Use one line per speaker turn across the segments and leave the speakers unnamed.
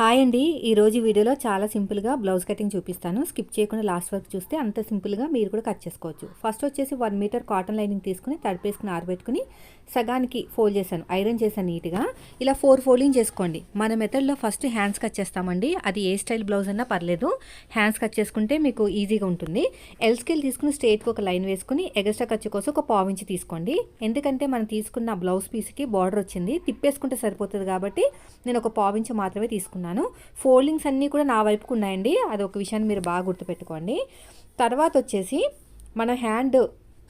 Hi అండి. ఈరోజు వీడియోలో చాలా సింపుల్గా బ్లౌజ్ కటింగ్ చూపిస్తాను. స్కిప్ చేయకుండా లాస్ట్ వరకు చూస్తే అంత సింపుల్గా మీరు కూడా కట్ చేసుకోవచ్చు. ఫస్ట్ వచ్చేసి వన్ మీటర్ కాటన్ లైనింగ్ తీసుకుని తడిపేసుకుని ఆరబెట్టుకుని సగానికి ఫోల్డ్ చేశాను ఐరన్ చేశాను నీట్గా. ఇలా ఫోర్ ఫోల్డింగ్ చేసుకోండి. మన మెథడ్లో ఫస్ట్ హ్యాండ్స్ కట్ చేస్తామండి. అది ఏ స్టైల్ బ్లౌజ్ అన్నా పర్లేదు. హ్యాండ్స్ కట్ చేసుకుంటే మీకు ఈజీగా ఉంటుంది. ఎల్ స్కేల్ తీసుకుని స్ట్రేట్కి ఒక లైన్ వేసుకుని ఎగస్ట్రా ఖర్చు కోసం ఒక పావించి తీసుకోండి. ఎందుకంటే మనం తీసుకున్న బ్లౌజ్ పీస్కి బార్డర్ వచ్చింది. తిప్పేసుకుంటే సరిపోతుంది కాబట్టి నేను ఒక పావించి మాత్రమే తీసుకున్నాను. ఫోల్డింగ్స్ అన్నీ కూడా నా వైపుకు ఉన్నాయండి. అది ఒక విషయాన్ని మీరు బాగా గుర్తుపెట్టుకోండి. తర్వాత వచ్చేసి మన హ్యాండ్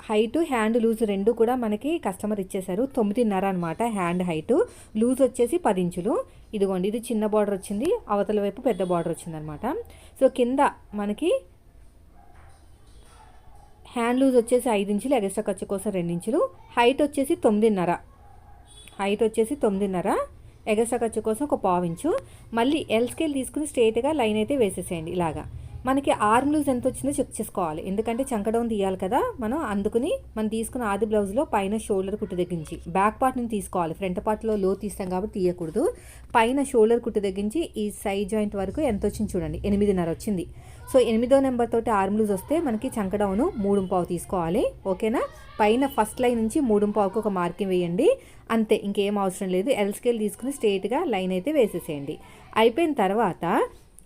హైట్ హ్యాండ్ లూజ్ రెండు కూడా మనకి కస్టమర్ ఇచ్చేశారు. తొమ్మిదిన్నర అనమాట హ్యాండ్ హైట్. లూజ్ వచ్చేసి పది ఇంచులు. ఇదిగోండి ఇది చిన్న బార్డర్ వచ్చింది. అవతల వైపు పెద్ద బార్డర్ వచ్చింది అనమాట సో కింద మనకి హ్యాండ్ లూజ్ వచ్చేసి ఐదు ఇంచులు ఎగస్ట్రా ఖర్చు కోసం రెండు ఇంచులు. హైట్ వచ్చేసి తొమ్మిదిన్నర. హైట్ వచ్చేసి తొమ్మిదిన్నర ఎగస్ట్రా ఖర్చు కోసం ఒక పావు ఇంచు. మళ్ళీ ఎల్ స్కేల్ తీసుకుని స్ట్రేట్గా లైన్ అయితే వేసేసేయండి ఇలాగా. మనకి ఆర్మ్ లూజ్ ఎంత వచ్చిందో చెక్ చేసుకోవాలి. ఎందుకంటే చంకడౌన్ తీయాలి కదా మనం అందుకుని మనం తీసుకున్న ఆది బ్లౌజ్లో పైన షోల్డర్ కుట్టు తగ్గించి బ్యాక్ పార్ట్ నుంచి తీసుకోవాలి. ఫ్రంట్ పార్ట్లో లో తీస్తాం కాబట్టి తీయకూడదు. పైన షోల్డర్ కుట్టు తగ్గించి ఈ సైడ్ జాయింట్ వరకు ఎంత వచ్చింది చూడండి ఎనిమిదిన్నర వచ్చింది. సో ఎనిమిదో నెంబర్ తోటి ఆర్మ్ లూజ్ వస్తే మనకి చంకడౌను మూడు పావు తీసుకోవాలి. ఓకేనా పైన ఫస్ట్ లైన్ నుంచి మూడు పావుకు ఒక మార్కింగ్ వేయండి. అంతే ఇంకేం అవసరం లేదు. ఎల్ స్కేల్ తీసుకుని స్ట్రేట్గా లైన్ అయితే వేసేసేయండి. అయిపోయిన తర్వాత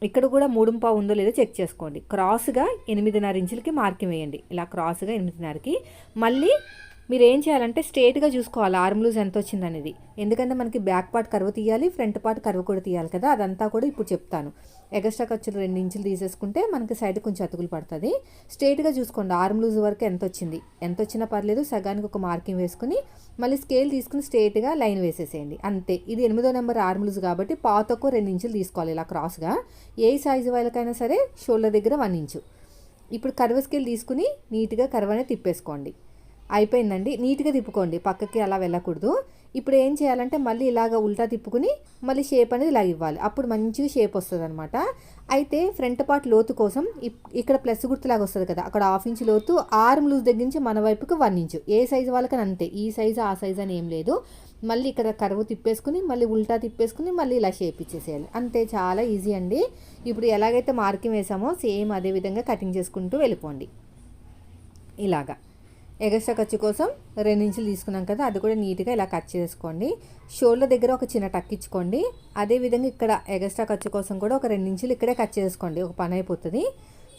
ఇక్కడ కూడా మూడుంపావు ఉందో లేదో చెక్ చేసుకోండి. క్రాస్గా ఎనిమిదిన్నర ఇంచులకి మార్కింగ్ వేయండి. ఇలా క్రాస్గా ఎనిమిదిన్నరకి. మళ్ళీ మీరు ఏం చేయాలంటే స్ట్రేట్గా చూసుకోవాలి. ఆర్మ్ లూజ్ ఎంత వచ్చింది అనేది ఎందుకంటే మనకి బ్యాక్ పార్ట్ కరువు తీయాలి ఫ్రంట్ పార్ట్ కరువు కూడా తీయాలి కదా అదంతా కూడా ఇప్పుడు చెప్తాను. ఎగస్ట్రా ఖర్చులు రెండు ఇంచులు తీసేసుకుంటే మనకి సైడ్ కొంచెం అతుకులు పడుతుంది. స్ట్రేట్గా చూసుకోండి. ఆర్మ్ లూజ్ వరకు ఎంత వచ్చింది? ఎంత వచ్చినా పర్లేదు సగానికి ఒక మార్కింగ్ వేసుకుని మళ్ళీ స్కేల్ తీసుకుని స్ట్రేట్గా లైన్ వేసేసేయండి. అంతే. ఇది ఎనిమిదో నెంబర్ ఆర్మ్ లూజ్ కాబట్టి పాతకు రెండు ఇంచులు తీసుకోవాలి ఇలా క్రాస్గా. ఏ సైజు వాళ్ళకైనా సరే షోల్డర్ దగ్గర వన్ ఇంచు. ఇప్పుడు కర్వ స్కేల్ తీసుకుని నీట్గా కర్వ్ అనేది తిప్పేసుకోండి. అయిపోయిందండి. నీట్గా తిప్పుకోండి. పక్కకి అలా వెళ్ళకూడదు. ఇప్పుడు ఏం చేయాలంటే మళ్ళీ ఇలాగ ఉల్టా తిప్పుకుని మళ్ళీ షేప్ అనేది ఇలా ఇవ్వాలి. అప్పుడు మంచిగా షేప్ వస్తుంది అనమాట అయితే ఫ్రంట్ పార్ట్ లోతు కోసం ఇక్కడ ప్లస్ గుర్తులాగా వస్తుంది కదా అక్కడ హాఫ్ ఇంచ్ లోతు ఆర్మ్ లూజ్ దగ్గర నుంచి మన వైపుకి వన్ ఇంచు. ఏ సైజు వాళ్ళకని అంతే. ఈ సైజు ఆ సైజు అని ఏం లేదు. మళ్ళీ ఇక్కడ కరువు తిప్పేసుకుని మళ్ళీ ఉల్టా తిప్పేసుకుని మళ్ళీ ఇలా షేప్ ఇచ్చేసేయాలి. అంతే చాలా ఈజీ అండి. ఇప్పుడు ఎలాగైతే మార్కింగ్ వేసామో సేమ్ అదే విధంగా కటింగ్ చేసుకుంటూ వెళ్ళిపోండి. ఇలాగా. ఎగస్ట్రా ఖర్చు కోసం రెండు ఇంచులు తీసుకున్నాం కదా అది కూడా నీట్గా ఇలా కట్ చేసుకోండి. షోల్డర్ దగ్గర ఒక చిన్న టక్ ఇచ్చుకోండి. అదేవిధంగా ఇక్కడ ఎగస్ట్రా ఖర్చు కోసం కూడా ఒక రెండు ఇంచులు ఇక్కడే కట్ చేసుకోండి. ఒక పని అయిపోతుంది.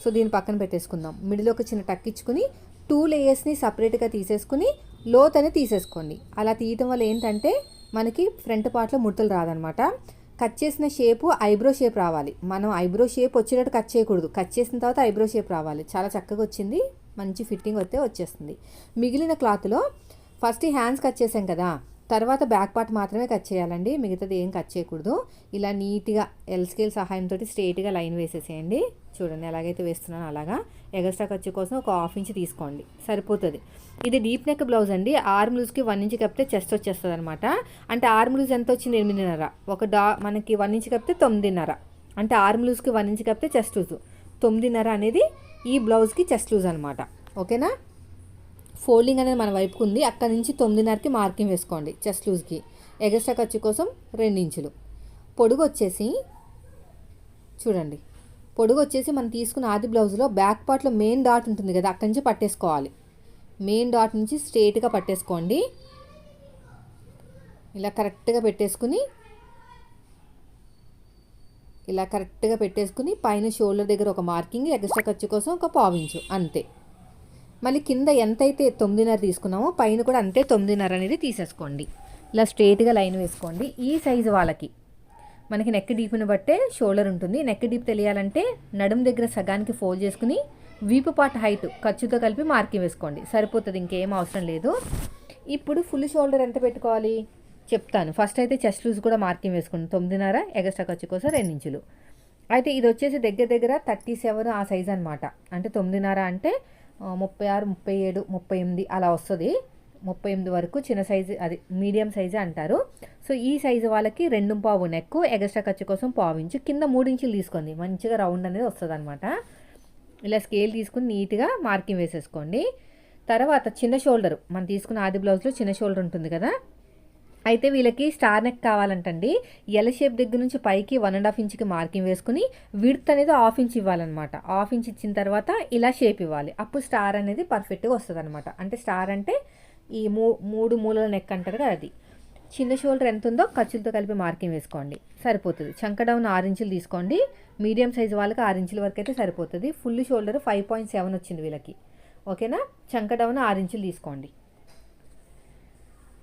సో దీన్ని పక్కన పెట్టేసుకుందాం. మిడిల్ ఒక చిన్న టక్ ఇచ్చుకుని టూ లేయర్స్ని సపరేట్గా తీసేసుకుని లోత్ అని తీసేసుకోండి. అలా తీయటం వల్ల ఏంటంటే మనకి ఫ్రంట్ పార్ట్లో ముడతలు రాదనమాట. కట్ చేసిన షేపు ఐబ్రో షేప్ రావాలి. మనం ఐబ్రో షేప్ వచ్చేటట్టు కట్ చేయకూడదు. కట్ చేసిన తర్వాత ఐబ్రో షేప్ రావాలి. చాలా చక్కగా వచ్చింది. మంచి ఫిట్టింగ్ వస్తే వచ్చేస్తుంది. మిగిలిన క్లాత్లో ఫస్ట్ హ్యాండ్స్ కట్ చేసాం కదా తర్వాత బ్యాక్ పార్ట్ మాత్రమే కట్ చేయాలండి. మిగతాది ఏం కట్ చేయకూడదు. ఇలా నీట్గా ఎల్ స్కేల్ సహాయంతో స్ట్రేట్గా లైన్ వేసేసేయండి. చూడండి ఎలాగైతే వేస్తున్నానో అలాగా. ఎగస్ట్రా ఖర్చు కోసం ఒక హాఫ్ ఇంచ్ తీసుకోండి. సరిపోతుంది. ఇది డీప్ నెక్ బ్లౌజ్ అండి. ఆర్మ్ లూజ్కి వన్ ఇంచ్ కప్పితే చెస్ట్ వచ్చేస్తుంది అనమాట అంటే ఆర్మ్ లూజ్ ఎంత వచ్చింది? ఎనిమిదిన్నర. ఒక డా మనకి వన్ ఇంచ్ కప్పితే తొమ్మిదిన్నర. అంటే ఆర్మ్ లూజ్కి వన్ ఇంచ్ కప్పితే చెస్ట్ లూజ్ తొమ్మిదిన్నర అనేది ఈ బ్లౌజ్కి చెస్ట్ లూజ్ అనమాట ఓకేనా? ఫోల్డింగ్ అనేది మన వైపుకు ఉంది. అక్కడ నుంచి తొమ్మిదిన్నరకి మార్కింగ్ వేసుకోండి చెస్ట్ లూజ్కి. ఎగస్ట్రా ఖర్చు కోసం రెండించులు పొడుగు వచ్చేసి చూడండి. పొడుగు వచ్చేసి మనం తీసుకున్న ఆది బ్లౌజ్లో బ్యాక్ పార్ట్లో మెయిన్ డాట్ ఉంటుంది కదా అక్కడి నుంచి పట్టేసుకోవాలి. మెయిన్ డాట్ నుంచి స్ట్రేట్గా పట్టేసుకోండి. ఇలా కరెక్ట్గా పెట్టేసుకుని ఇలా కరెక్ట్గా పెట్టేసుకుని పైన షోల్డర్ దగ్గర ఒక మార్కింగ్ ఎక్స్ట్రా ఖర్చు కోసం ఒక పావించు అంతే. మళ్ళీ కింద ఎంతైతే తొమ్మిదిన్నర తీసుకున్నామో పైన కూడా అంతే తొమ్మిదిన్నర అనేది తీసేసుకోండి. ఇలా స్ట్రేట్గా లైన్ వేసుకోండి. ఈ సైజు వాళ్ళకి. మనకి నెక్ డీప్ని బట్టే షోల్డర్ ఉంటుంది. నెక్ డీప్ తెలియాలంటే నడుం దగ్గర సగానికి ఫోల్డ్ చేసుకుని వీపు పార్ట్ హైట్ ఖర్చుతో కలిపి మార్కింగ్ వేసుకోండి. సరిపోతుంది ఇంకేం అవసరం లేదు. ఇప్పుడు ఫుల్ షోల్డర్ ఎంత పెట్టుకోవాలి? చెప్తాను. ఫస్ట్ అయితే చెస్ట్ లూజ్ కూడా మార్కింగ్ వేసుకోండి తొమ్మిదిన్నర ఎగస్ట్రా ఖర్చు కోసం రెండు ఇంచులు. అయితే ఇది వచ్చేసి దగ్గర దగ్గర థర్టీ సెవెన్ ఆ సైజ్ అనమాట అంటే తొమ్మిదిన్నర అంటే ముప్పై ఆరు ముప్పై ఏడు ముప్పై ఎనిమిది అలా వస్తుంది. ముప్పై ఎనిమిది వరకు చిన్న సైజు అది మీడియం సైజు అంటారు. సో ఈ సైజు వాళ్ళకి రెండు పావు నెక్ ఎగస్ట్రా ఖర్చు కోసం పావు ఇంచు. కింద మూడు ఇంచులు తీసుకోండి. మంచిగా రౌండ్ అనేది వస్తుంది అనమాట ఇలా స్కేల్ తీసుకుని నీట్గా మార్కింగ్ వేసేసుకోండి. తర్వాత చిన్న షోల్డర్ మనం తీసుకున్న ఆది బ్లౌజ్లో చిన్న షోల్డర్ ఉంటుంది కదా? అయితే వీళ్ళకి స్టార్ నెక్ కావాలంటండి. ఎల్ షేప్ దగ్గర నుంచి పైకి వన్ అండ్ హాఫ్ ఇంచ్కి మార్కింగ్ వేసుకుని విడ్త్ అనేది హాఫ్ ఇంచ్ ఇవ్వాలన్నమాట. హాఫ్ ఇంచ్ ఇచ్చిన తర్వాత ఇలా షేప్ ఇవ్వాలి. అప్పుడు స్టార్ అనేది పర్ఫెక్ట్గా వస్తుంది అనమాట అంటే స్టార్ అంటే ఈ మూ మూడు మూలల నెక్ అంటారు కదా అది. చిన్న షోల్డర్ ఎంత ఉందో ఖర్చులతో కలిపి మార్కింగ్ వేసుకోండి. సరిపోతుంది. చంక డౌన్ ఆరు ఇంచులు తీసుకోండి. మీడియం సైజ్ వాళ్ళకి ఆరు ఇంచుల వరకు అయితే సరిపోతుంది. Full shoulder five point seven వచ్చింది వీళ్ళకి. ఓకేనా? చంక డౌన్ ఆరు ఇంచులు తీసుకోండి.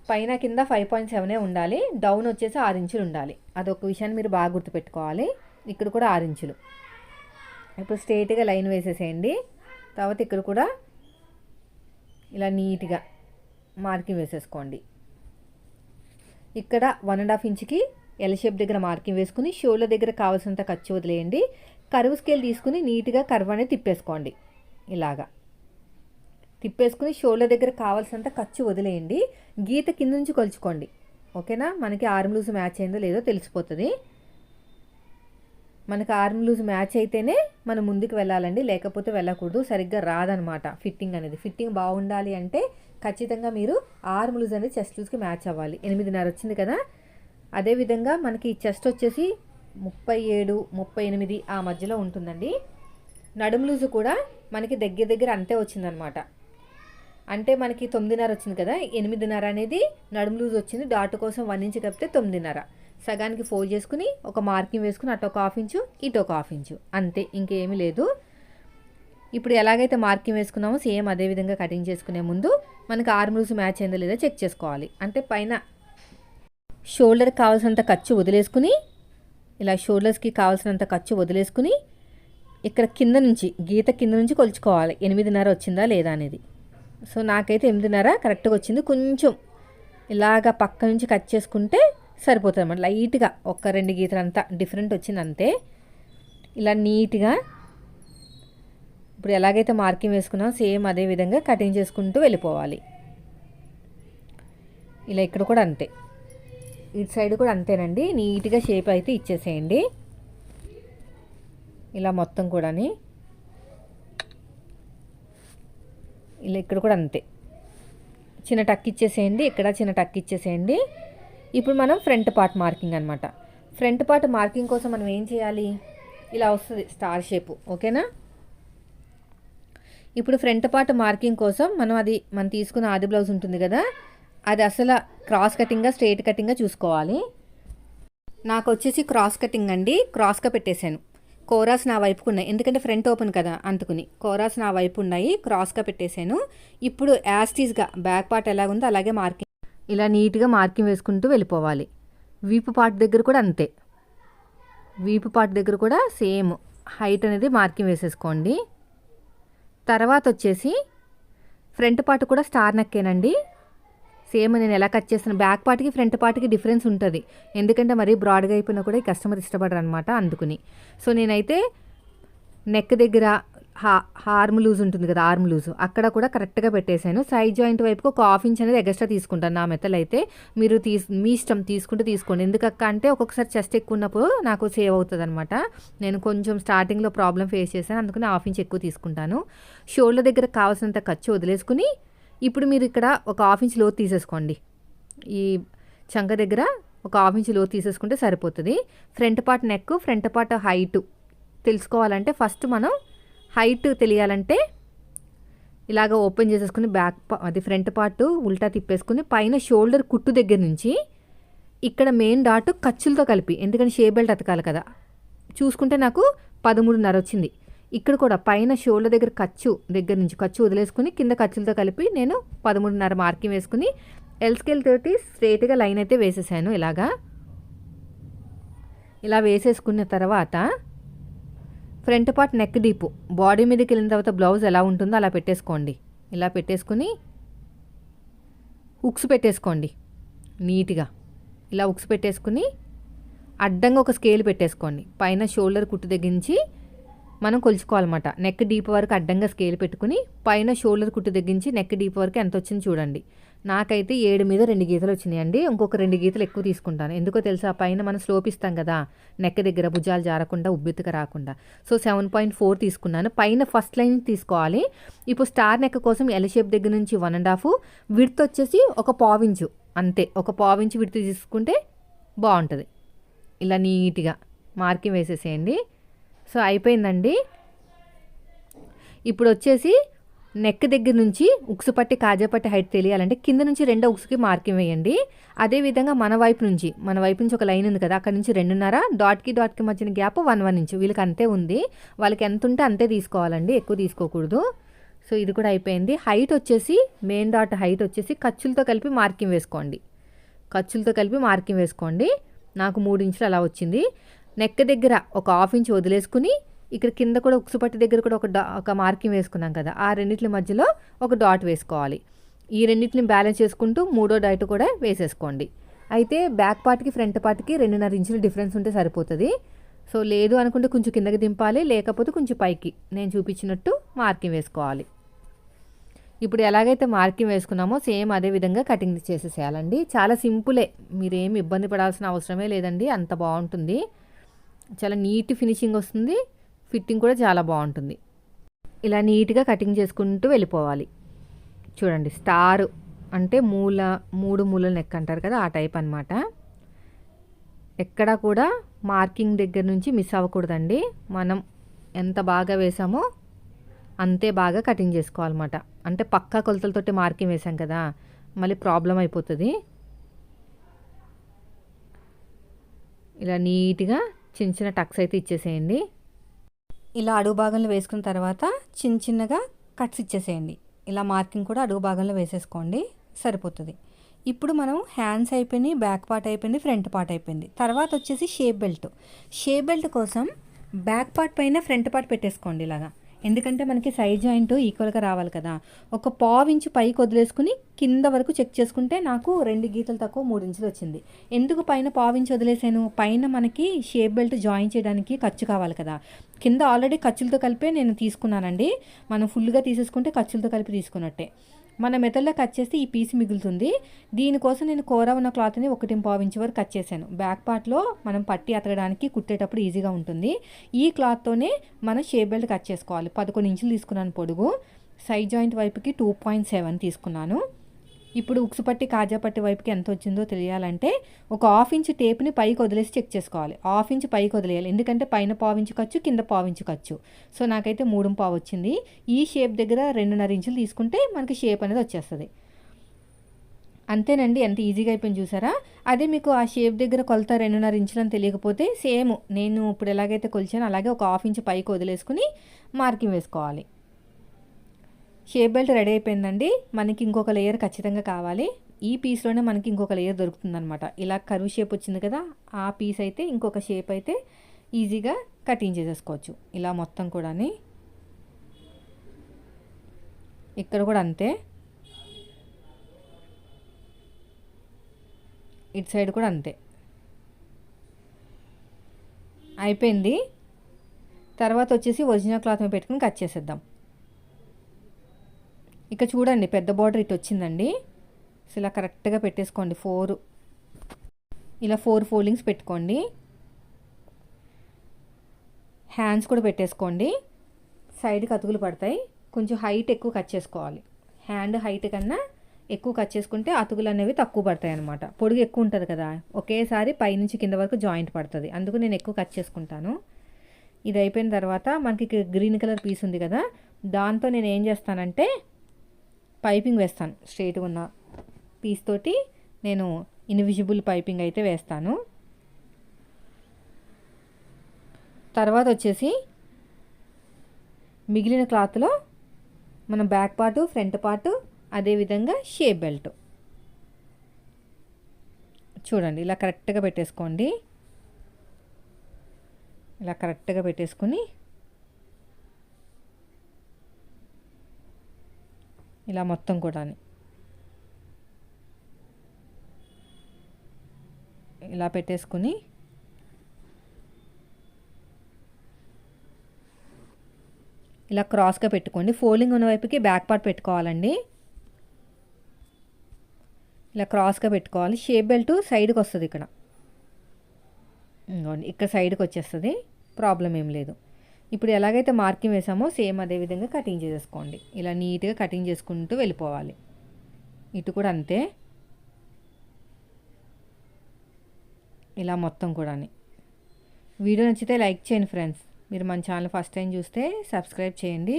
పైన కింద ఫైవ్ పాయింట్ సెవెనే ఉండాలి. డౌన్ వచ్చేసి ఆరు ఇంచులు ఉండాలి. అదొక విషయాన్ని మీరు బాగా గుర్తుపెట్టుకోవాలి. ఇక్కడ కూడా ఆరు ఇంచులు. ఇప్పుడు స్ట్రైట్గా లైన్ వేసేసేయండి. తర్వాత ఇక్కడ కూడా ఇలా నీట్గా మార్కింగ్ వేసేసుకోండి. ఇక్కడ వన్ అండ్ హాఫ్ ఇంచ్కి ఎల్ షేప్ దగ్గర మార్కింగ్ వేసుకుని షోల దగ్గర కావాల్సినంత ఖర్చు వదిలేయండి. కరువు స్కేల్ తీసుకుని నీట్గా కర్వ్ అనేది తిప్పేసుకోండి. ఇలాగా. తిప్పేసుకుని షోల్డర్ దగ్గర కావాల్సినంత ఖర్చు వదిలేయండి. గీత కింద నుంచి కొలుచుకోండి. ఓకేనా? మనకి ఆర్మ్ లూజ్ మ్యాచ్ అయిందో లేదో తెలిసిపోతుంది. మనకి ఆర్మ్ లూజ్ మ్యాచ్ అయితేనే మనం ముందుకు వెళ్ళాలండి. లేకపోతే వెళ్ళకూడదు. సరిగ్గా రాదనమాట ఫిట్టింగ్ అనేది. ఫిట్టింగ్ బాగుండాలి అంటే ఖచ్చితంగా మీరు ఆర్మ్ లూజ్ అనేది చెస్ట్ లూజ్కి మ్యాచ్ అవ్వాలి. ఎనిమిదిన్నర వచ్చింది కదా? అదేవిధంగా మనకి చెస్ట్ వచ్చేసి ముప్పై ఏడు ముప్పై ఎనిమిది ఆ మధ్యలో ఉంటుందండి. నడుము లూజు కూడా మనకి దగ్గర దగ్గర అంతే వచ్చిందనమాట. అంటే మనకి తొమ్మిదిన్నర వచ్చింది కదా ఎనిమిదిన్నర అనేది నడుము లూజ్ వచ్చింది డాట్ కోసం వన్ ఇంచ్ కప్పితే తొమ్మిదిన్నర. సగానికి ఫోల్డ్ చేసుకుని ఒక మార్కింగ్ వేసుకుని అటు ఒక హాఫ్ ఇంచు ఇటు ఒక హాఫ్ ఇంచు అంతే ఇంకేమీ లేదు. ఇప్పుడు ఎలాగైతే మార్కింగ్ వేసుకున్నామో సేమ్ అదే విధంగా కటింగ్ చేసుకునే ముందు మనకి ఆర్మ్ లూజ్ మ్యాచ్ అయిందో లేదో చెక్ చేసుకోవాలి. అంటే పైన షోల్డర్కి కావాల్సినంత ఖర్చు వదిలేసుకుని ఇలా షోల్డర్స్కి కావాల్సినంత ఖర్చు వదిలేసుకుని ఇక్కడ కింద నుంచి గీత కింద నుంచి కొలుచుకోవాలి. ఎనిమిదిన్నర వచ్చిందా లేదా అనేది. సో నాకైతే ఎనిమిదిన్నర కరెక్ట్గా వచ్చింది. కొంచెం ఇలాగ పక్క నుంచి కట్ చేసుకుంటే సరిపోతుంది అన్నమాట. లైట్గా ఒక్క రెండు గీతలు అంతా డిఫరెంట్ వచ్చింది అంతే. ఇలా నీట్గా ఇప్పుడు ఎలాగైతే మార్కింగ్ వేసుకున్నామో సేమ్ అదే విధంగా కటింగ్ చేసుకుంటూ వెళ్ళిపోవాలి. ఇలా ఇక్కడ కూడా అంతే. ఇటు సైడ్ కూడా అంతేనండి. నీట్గా షేప్ అయితే ఇచ్చేసేయండి. ఇలా మొత్తం కూడాని ఇలా ఇక్కడ కూడా అంతే. చిన్న టక్ ఇచ్చేసేయండి ఇక్కడ చిన్న టక్ ఇచ్చేసేయండి. ఇప్పుడు మనం ఫ్రంట్ పార్ట్ మార్కింగ్ అనమాట ఫ్రంట్ పార్ట్ మార్కింగ్ కోసం మనం ఏం చేయాలి? ఇలా వస్తుంది స్టార్ షేపు ఓకేనా? ఇప్పుడు ఫ్రంట్ పార్ట్ మార్కింగ్ కోసం మనం అది మనం తీసుకున్న ఆది బ్లౌజ్ ఉంటుంది కదా అది అసలు క్రాస్ కటింగ్గా స్ట్రైట్ కటింగ్గా చూసుకోవాలి. నాకు వచ్చేసి క్రాస్ కటింగ్ అండి క్రాస్గా పెట్టేశాను. కోరాస్ నా వైపుకు ఉన్నాయి. ఎందుకంటే ఫ్రంట్ ఓపెన్ కదా అందుకుని. కోరాస్ నా వైపు ఉన్నాయి. క్రాస్గా పెట్టేశాను. ఇప్పుడు యాస్టీస్గా బ్యాక్ పార్ట్ ఎలాగుందో అలాగే మార్కింగ్. ఇలా నీట్గా మార్కింగ్ వేసుకుంటూ వెళ్ళిపోవాలి. వీపు పార్ట్ దగ్గర కూడా అంతే. వీపు పార్ట్ దగ్గర కూడా సేమ్ హైట్ అనేది మార్కింగ్ వేసేసుకోండి. తర్వాత వచ్చేసి ఫ్రంట్ పార్ట్ కూడా స్టార్ నెక్కేనండి. సేమ్ నేను ఎలా కట్ చేస్తాను బ్యాక్ పార్ట్కి ఫ్రంట్ పార్ట్కి డిఫరెన్స్ ఉంటుంది. ఎందుకంటే మరీ బ్రాడ్గా అయిపోయినా కూడా కస్టమర్ ఇష్టపడరు అనమాట అందుకుని. సో నేనైతే నెక్ దగ్గర హా హార్మ్ లూజ్ ఉంటుంది కదా ఆర్మ్ లూజ్ అక్కడ కూడా కరెక్ట్గా పెట్టేశాను. సైడ్ జాయింట్ వైపుకి ఒక హాఫ్ ఇంచ్ అనేది ఎక్స్ట్రా తీసుకుంటాను నా మెత్తలు అయితే. మీరు తీసు మీ ఇష్టం తీసుకుంటే తీసుకోండి. ఎందుకక్క అంటే ఒక్కొక్కసారి చెస్ట్ ఎక్కువ ఉన్నప్పుడు నాకు సేవ్ అవుతుంది అనమాట నేను కొంచెం స్టార్టింగ్లో ప్రాబ్లం ఫేస్ చేశాను అందుకని హాఫ్ ఇంచ్ ఎక్కువ తీసుకుంటాను. షోల్డర్ దగ్గర కావాల్సినంత ఖర్చు వదిలేసుకుని ఇప్పుడు మీరు ఇక్కడ ఒక హాఫ్ ఇంచ్ లోతు తీసేసుకోండి. ఈ చంక దగ్గర ఒక హాఫ్ ఇంచ్ లోతు తీసేసుకుంటే సరిపోతుంది. Front part neck front part height తెలుసుకోవాలంటే ఫస్ట్ మనం హైట్ తెలియాలంటే ఇలాగ ఓపెన్ చేసేసుకుని బ్యాక్ అది ఫ్రంట్ పార్ట్ ఉల్టా తిప్పేసుకుని పైన షోల్డర్ కుట్టు దగ్గర నుంచి ఇక్కడ మెయిన్ డాట్ ఖర్చులతో కలిపి ఎందుకంటే షే బెల్ట్ అతకాలి కదా. చూసుకుంటే నాకు పదమూడున్నర వచ్చింది. ఇక్కడ కూడా పైన షోల్డర్ దగ్గర ఖర్చు దగ్గర నుంచి ఖర్చు వదిలేసుకుని కింద ఖర్చులతో కలిపి నేను పదమూడున్నర మార్కింగ్ వేసుకుని ఎల్ స్కేల్ తోటి స్ట్రేట్గా లైన్ అయితే వేసేసాను ఇలాగా. ఇలా వేసేసుకున్న తర్వాత front part neck deep body మీదకి వెళ్ళిన తర్వాత బ్లౌజ్ ఎలా ఉంటుందో అలా పెట్టేసుకోండి. ఇలా పెట్టేసుకుని ఉక్స్ పెట్టేసుకోండి నీట్గా. ఇలా ఉక్స్ పెట్టేసుకుని అడ్డంగా ఒక స్కేల్ పెట్టేసుకోండి. పైన షోల్డర్ కుట్టు దగ్గర నుంచి మనం కొలుచుకోవాలన్నమాట. నెక్ డీప్ వరకు అడ్డంగా స్కేల్ పెట్టుకుని పైన షోల్డర్ కుట్టు తగ్గించి నెక్ డీప్ వరకు ఎంత వచ్చింది చూడండి. నాకైతే ఏడు మీద రెండు గీతలు వచ్చినాయండి. ఇంకొక రెండు గీతలు ఎక్కువ తీసుకుంటాను. ఎందుకో తెలుసా? పైన మనం స్లోప్ ఇస్తాం కదా. నెక్ దగ్గర భుజాలు జారకుండా ఉబ్బెత్తుక రాకుండా. సో సెవెన్ పాయింట్ ఫోర్ తీసుకున్నాను. పైన ఫస్ట్ లైన్ తీసుకోవాలి. ఇప్పుడు స్టార్ నెక్ కోసం ఎల్ షేప్ దగ్గర నుంచి వన్ అండ్ హాఫ్ విడ్త్ వచ్చేసి ఒక పావించు అంతే. ఒక పావించు విడ్త్ తీసుకుంటే బాగుంటుంది. ఇలా నీట్గా మార్కింగ్ వేసేసేయండి. సో అయిపోయిందండి. ఇప్పుడు వచ్చేసి నెక్ దగ్గర నుంచి ఉక్సు పట్టి కాజా పట్టి హైట్ తెలియాలంటే కింద నుంచి రెండో ఉక్సుకి మార్కింగ్ వేయండి. అదేవిధంగా మన వైపు నుంచి మన వైపు నుంచి ఒక లైన్ ఉంది కదా అక్కడ నుంచి రెండున్నర డాట్కి డాట్కి మధ్యన గ్యాప్ వన్ వన్ ఇంచ్. వీళ్ళకి అంతే ఉంది. వాళ్ళకి ఎంత ఉంటే అంతే తీసుకోవాలండి ఎక్కువ తీసుకోకూడదు. సో ఇది కూడా అయిపోయింది. హైట్ వచ్చేసి మెయిన్ డాట్ హైట్ వచ్చేసి ఖర్చులతో కలిపి మార్కింగ్ వేసుకోండి. ఖర్చులతో కలిపి మార్కింగ్ వేసుకోండి. నాకు మూడు ఇంచులు అలా వచ్చింది. నెక్ దగ్గర ఒక హాఫ్ ఇంచ్ వదిలేసుకుని ఇక్కడ కింద కూడా ఉక్సుపట్టి దగ్గర కూడా ఒక డా ఒక మార్కింగ్ వేసుకున్నాం కదా. ఆ రెండింటి మధ్యలో ఒక డాట్ వేసుకోవాలి. ఈ రెండింటిని బ్యాలెన్స్ చేసుకుంటూ మూడో డాట్ కూడా వేసేసుకోండి. అయితే బ్యాక్ పార్ట్కి ఫ్రంట్ పార్ట్కి రెండున్నర ఇంచులు డిఫరెన్స్ ఉంటే సరిపోతుంది. సో లేదు అనుకుంటే కొంచెం కిందకి దింపాలి లేకపోతే కొంచెం పైకి. నేను చూపించినట్టు మార్కింగ్ వేసుకోవాలి. ఇప్పుడు ఎలాగైతే మార్కింగ్ వేసుకున్నామో సేమ్ అదే విధంగా కటింగ్ చేసేసేయాలండి. చాలా సింపులే. మీరేమి ఇబ్బంది పడాల్సిన అవసరమే లేదండి. అంత బాగుంటుంది. చాలా నీట్ ఫినిషింగ్ వస్తుంది. ఫిట్టింగ్ కూడా చాలా బాగుంటుంది. ఇలా నీట్గా కటింగ్ చేసుకుంటూ వెళ్ళిపోవాలి. చూడండి స్టార్ అంటే మూల మూడు మూలలు నెక్ అంటారు కదా ఆ టైప్ అనమాట ఎక్కడా కూడా మార్కింగ్ దగ్గర నుంచి మిస్ అవ్వకూడదండి. మనం ఎంత బాగా వేసామో అంతే బాగా కటింగ్ చేసుకోవాలన్నమాట. అంటే పక్కా కొలతలతోటి మార్కింగ్ వేసాం కదా మళ్ళీ ప్రాబ్లం అయిపోతుంది. ఇలా నీట్గా చిన్న చిన్న టక్స్ అయితే ఇచ్చేసేయండి. ఇలా అడుగు భాగంలో వేసుకున్న తర్వాత చిన్న చిన్నగా కట్స్ ఇచ్చేసేయండి. ఇలా మార్కింగ్ కూడా అడుగు భాగంలో వేసేసుకోండి. సరిపోతుంది. ఇప్పుడు మనం హ్యాండ్స్ అయిపోయినాయి బ్యాక్ పార్ట్ అయిపోయింది ఫ్రంట్ పార్ట్ అయిపోయింది. తర్వాత వచ్చేసి షేప్ బెల్ట్. షేప్ బెల్ట్ కోసం బ్యాక్ పార్ట్ పైన ఫ్రంట్ పార్ట్ పెట్టేసుకోండి ఇలాగా. ఎందుకంటే మనకి సైడ్ జాయింట్ ఈక్వల్గా రావాలి కదా. ఒక పావు ఇంచు పైకి వదిలేసుకుని కింద వరకు చెక్ చేసుకుంటే నాకు రెండు గీతలు తక్కువ మూడు ఇంచులు వచ్చింది. ఎందుకు పైన పావు ఇంచు వదిలేసాను? పైన మనకి షేప్ బెల్ట్ జాయిన్ చేయడానికి ఖర్చు కావాలి కదా. కింద ఆల్రెడీ ఖర్చులతో కలిపే నేను తీసుకున్నానండి. మనం ఫుల్గా తీసేసుకుంటే ఖర్చులతో కలిపి తీసుకున్నట్టే. మన మెథడ్లో కట్ చేస్తే ఈ పీస్ మిగులుతుంది. దీనికోసం నేను కూర ఉన్న క్లాత్ని ఒకటి పావు ఇంచు వరకు కట్ చేశాను. బ్యాక్ పార్ట్లో మనం పట్టి అతకడానికి కుట్టేటప్పుడు ఈజీగా ఉంటుంది. ఈ క్లాత్తోనే మనం షేప్ బెల్ట్ కట్ చేసుకోవాలి. పదకొండు ఇంచులు తీసుకున్నాను పొడుగు. సైడ్ జాయింట్ వైపుకి టూ పాయింట్ సెవెన్ తీసుకున్నాను. ఇప్పుడు ఉక్సు పట్టి కాజా పట్టి వైపుకి ఎంత వచ్చిందో తెలియాలంటే ఒక హాఫ్ ఇంచ్ టేప్ని పైకి వదిలేసి చెక్ చేసుకోవాలి. హాఫ్ ఇంచ్ పైకి వదిలేయాలి. ఎందుకంటే పైన పావించు ఖర్చు కింద పావించు ఖర్చు. సో నాకైతే మూడు పావు వచ్చింది. ఈ షేప్ దగ్గర రెండున్నర ఇంచులు తీసుకుంటే మనకి షేప్ అనేది వచ్చేస్తుంది. అంతేనండి ఎంత ఈజీగా అయిపోయింది చూసారా? అదే మీకు ఆ షేప్ దగ్గర కొలత రెండున్నర ఇంచులు అని తెలియకపోతే సేమ్ నేను ఇప్పుడు ఎలాగైతే కొలిచానో అలాగే ఒక హాఫ్ ఇంచ్ పైకి వదిలేసుకుని మార్కింగ్ వేసుకోవాలి. షేప్ బెల్ట్ రెడీ అయిపోయిందండి. మనకి ఇంకొక లేయర్ ఖచ్చితంగా కావాలి. ఈ పీస్లోనే మనకి ఇంకొక లేయర్ దొరుకుతుందనమాట ఇలా కరువు షేప్ వచ్చింది కదా ఆ పీస్ అయితే ఇంకొక షేప్ అయితే ఈజీగా కటింగ్ చేసేసుకోవచ్చు. ఇలా మొత్తం కూడా ఇక్కడ కూడా అంతే. ఇటు సైడ్ కూడా అంతే. అయిపోయింది. తర్వాత వచ్చేసి ఒరిజినల్ క్లాత్ మీద పెట్టుకుని కట్ చేసేద్దాం. ఇక చూడండి పెద్ద బార్డర్ ఇటు వచ్చిందండి. సో ఇలా కరెక్ట్గా పెట్టేసుకోండి ఫోర్ ఇలా ఫోర్ ఫోల్డింగ్స్ పెట్టుకోండి. హ్యాండ్స్ కూడా పెట్టేసుకోండి. సైడ్కి అతుకులు పడతాయి. కొంచెం హైట్ ఎక్కువ కట్ చేసుకోవాలి. హ్యాండ్ హైట్ కన్నా ఎక్కువ కట్ చేసుకుంటే అతుకులు అనేవి తక్కువ పడతాయి అనమాట పొడుగు ఎక్కువ ఉంటుంది కదా ఒకేసారి పైనుంచి కింద వరకు జాయింట్ పడుతుంది. అందుకు నేను ఎక్కువ కట్ చేసుకుంటాను. ఇది అయిపోయిన తర్వాత మనకి గ్రీన్ కలర్ పీస్ ఉంది కదా దాంతో నేను ఏం చేస్తానంటే పైపింగ్ వేస్తాను. స్ట్రైట్గా ఉన్న పీస్ తోటి నేను ఇన్విజిబుల్ పైపింగ్ అయితే వేస్తాను. తర్వాత వచ్చేసి మిగిలిన క్లాత్లో మనం బ్యాక్ పార్టు ఫ్రంట్ పార్టు అదేవిధంగా షేప్ బెల్ట్. చూడండి ఇలా కరెక్ట్గా పెట్టేసుకోండి. ఇలా కరెక్ట్గా పెట్టేసుకొని ఇలా మొత్తం కూడా ఇలా పెట్టేసుకుని ఇలా క్రాస్గా పెట్టుకోండి. ఫోల్డింగ్ ఉన్న వైపుకి బ్యాక్ పార్ట్ పెట్టుకోవాలండి. ఇలా క్రాస్గా పెట్టుకోవాలి. షేప్ బెల్ట్ సైడ్కి వస్తుంది ఇక్కడ. ఇక్కడ సైడ్కి వచ్చేస్తుంది. ప్రాబ్లం ఏం లేదు. ఇప్పుడు ఎలాగైతే మార్కింగ్ వేసామో సేమ్ అదే విధంగా కటింగ్ చేసేసుకోండి. ఇలా నీట్గా కటింగ్ చేసుకుంటూ వెళ్ళిపోవాలి. ఇటు కూడా అంతే. ఇలా మొత్తం కూడా వీడియో నచ్చితే లైక్ చేయండి ఫ్రెండ్స్. మీరు మన ఛానల్ ఫస్ట్ టైం చూస్తే సబ్స్క్రైబ్ చేయండి.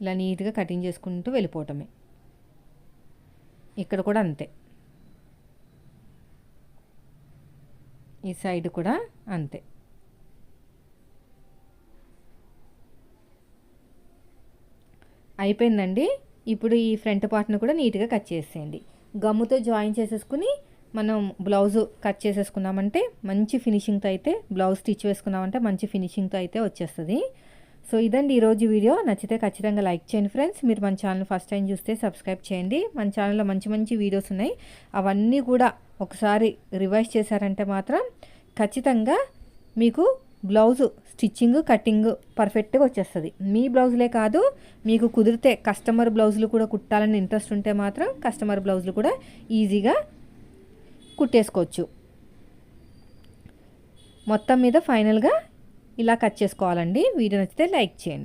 ఇలా నీట్గా కటింగ్ చేసుకుంటూ వెళ్ళిపోవటమే. ఇక్కడ కూడా అంతే. ఈ సైడ్ కూడా అంతే. అయిపోయిందండి. ఇప్పుడు ఈ ఫ్రంట్ పార్ట్ను కూడా నీట్గా కట్ చేసేయండి. గమ్ముతో జాయిన్ చేసేసుకుని మనం బ్లౌజ్ కట్ చేసేసుకున్నామంటే మంచి ఫినిషింగ్తో అయితే బ్లౌజ్ స్టిచ్ వేసుకున్నామంటే మంచి ఫినిషింగ్తో అయితే వచ్చేస్తుంది. సో ఇదండి ఈరోజు వీడియో. నచ్చితే ఖచ్చితంగా లైక్ చేయండి ఫ్రెండ్స్. మీరు మన ఛానల్ ఫస్ట్ టైం చూస్తే సబ్స్క్రైబ్ చేయండి. మన ఛానల్లో మంచి మంచి వీడియోస్ ఉన్నాయి. అవన్నీ కూడా ఒకసారి రివైజ్ చేశారంటే మాత్రం ఖచ్చితంగా మీకు బ్లౌజు స్టిచ్చింగ్ కటింగ్ పర్ఫెక్ట్గా వచ్చేస్తుంది. మీ బ్లౌజులే కాదు మీకు కుదిరితే కస్టమర్ బ్లౌజులు కూడా కుట్టాలని ఇంట్రెస్ట్ ఉంటే మాత్రం కస్టమర్ బ్లౌజులు కూడా ఈజీగా కుట్టేసుకోవచ్చు. మొత్తం మీద ఫైనల్గా ఇలా కట్ చేసుకోవాలండి. వీడియో నచ్చితే లైక్ చేయండి.